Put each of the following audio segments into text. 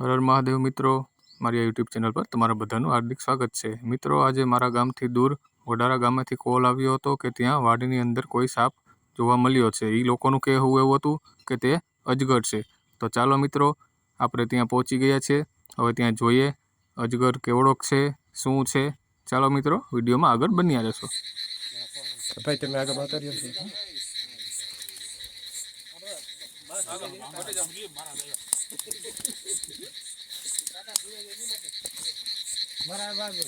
હર મહાદેવ મિત્રો, મારી આ યુટ્યુબ ચેનલ પર તમારા બધાનું હાર્દિક સ્વાગત છે. મિત્રો, આજે મારા ગામથી દૂર વડારા ગામેથી કોલ આવ્યો હતો કે ત્યાં વાડીની અંદર કોઈ સાપ જોવા મળ્યો છે. એ લોકોનું કહેવું એવું હતું કે તે અજગર છે. તો ચાલો મિત્રો, આપણે ત્યાં પહોંચી ગયા છે. હવે ત્યાં જોઈએ અજગર કેવડો છે, શું છે. ચાલો મિત્રો, વિડીયોમાં આગળ બન્યા જશો. ભાઈ, તમે આગળ બતાવ્યો છો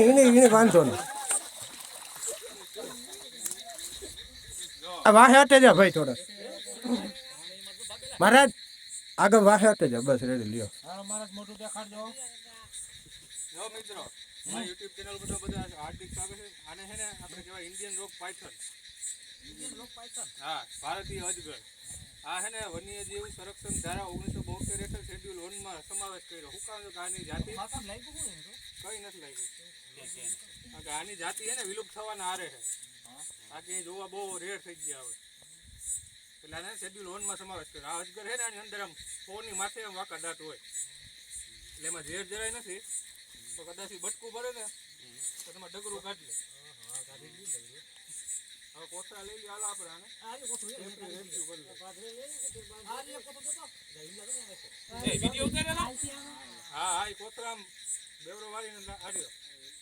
એને એને વાંધો નહીં આ વાહે હટે જા ભાઈ થોડા. મહારાજ આગળ વાહે હટે જા. બસ રેડી લ્યો. જો મિત્રો મારી યુટ્યુબ ચેનલ પર બધા હાર્દિક સ્વાગત છે. આને છે ને આપણે કહેવાય Indian rock python Indian rock python હા ભારતીય અજગર. આ છે ને વન્યજીવ સંરક્ષણ ધારા ઓગણીસો બોતેર હેઠળ શેડ્યુલ વનમાં સમાવેશ કર્યો. હું કામ કે આની જાતિ? કઈ નથી લાગ્યું. આની જાતિ છે ને વિલુપ્ત થવાના આરે છે. બાકી જોવા બહુ રેર થઈ ગયા હવે એટલે આને શેડ્યુલ વનમાં સમાવેશ કર્યો. આ અજગર છે ને આની અંદર આમ ફોનની માથે આમ વાંકા દાંત હોય. એટલે એમાં ઝેર જરાય નથી. તો કદાચ બટકું ભરે ને તો તમારે ડગરું કાઢી લે હવે કોથળા લઈ લ્યો હાલો આપણે આને રેસ્ક્યુ કરી લો. હા હા એ કોથળા બેવરો વાળીને આડ્યો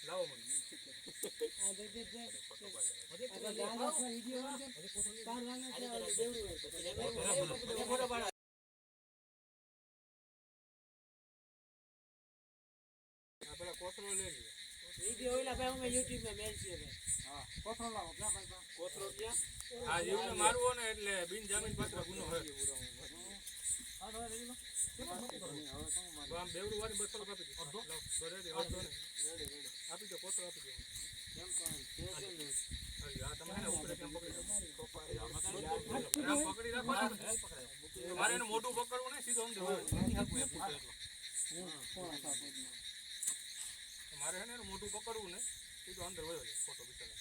લાવો મને આ પેલા કોથળો લઈ લ્યો કોથળો ક્યાં આ જીવને મારવો ને એટલે બિનજામીન પાત્ર ગુનો હોય. તો આમ બેવડું વાળી બસો આપી દો. લાવો, અડધો ને. આપી દો કોથળો આપી દો. હાલી, આ તમે હે ને ઉપરે કેમ પકડી રાખો? આમ પકડી રાખો ને. મારે એનું મોઢું પકડવું ને સીધો જાય. મારે હે ને મોઢું પકડવું ને સીધો અંદર વયો છે ફોટો બિચારો.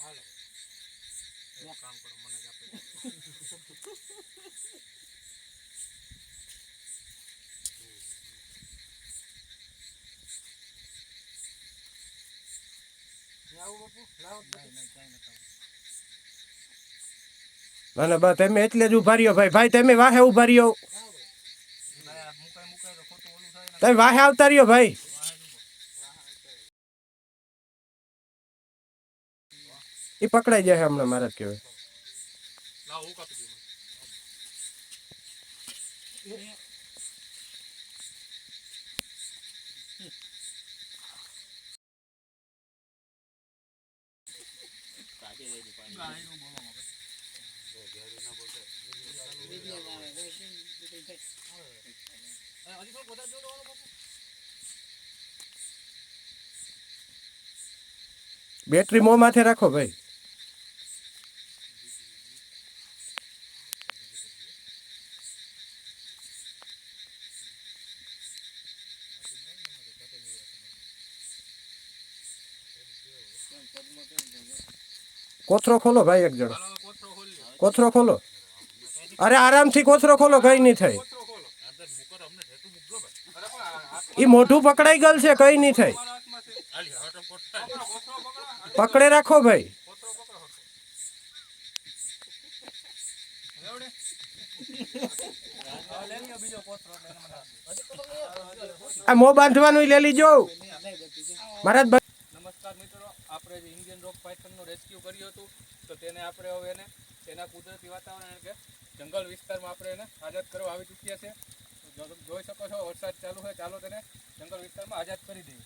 હાલો. હું કામ કરો મને જ આપે. ના ના બા તમે એટલે જ ઊભા રહ્યો ભાઈ. ભાઈ તમે વાહે ઊભા રહ્યો. તમે વાહે આવતા રહ્યો ભાઈ. એ પકડાઈ જાય હમણાં મારા કહેવાય. બેટરી મો માથે રાખો ભાઈ. કોથરો ખોલો ભાઈ એક જણ. કોથરો ખોલો અરે આરામથી કોથરો ખોલો કઈ નહીં થાય એ મોઢું પકડાઈ ગયેલ છે કઈ નહીં થાય પકડો, રાખો ભાઈ. આ મોં બાંધવાનું લઈ લીજો મહારાજ નમસ્કાર મિત્રો, આપણે જે ઇન્ડિયન રોક પાયથનનું રેસ્ક્યુ કર્યું હતું, તો તેને આપણે હવે એને, તેના કુદરતી વાતાવરણ કે જંગલ વિસ્તારમાં આપણે એને આઝાદ કરવા આવી ચૂક્યા છે. જોઈ શકો છો, વરસાદ ચાલુ છે, ચાલો તેને જંગલ વિસ્તારમાં આઝાદ કરી દઈએ.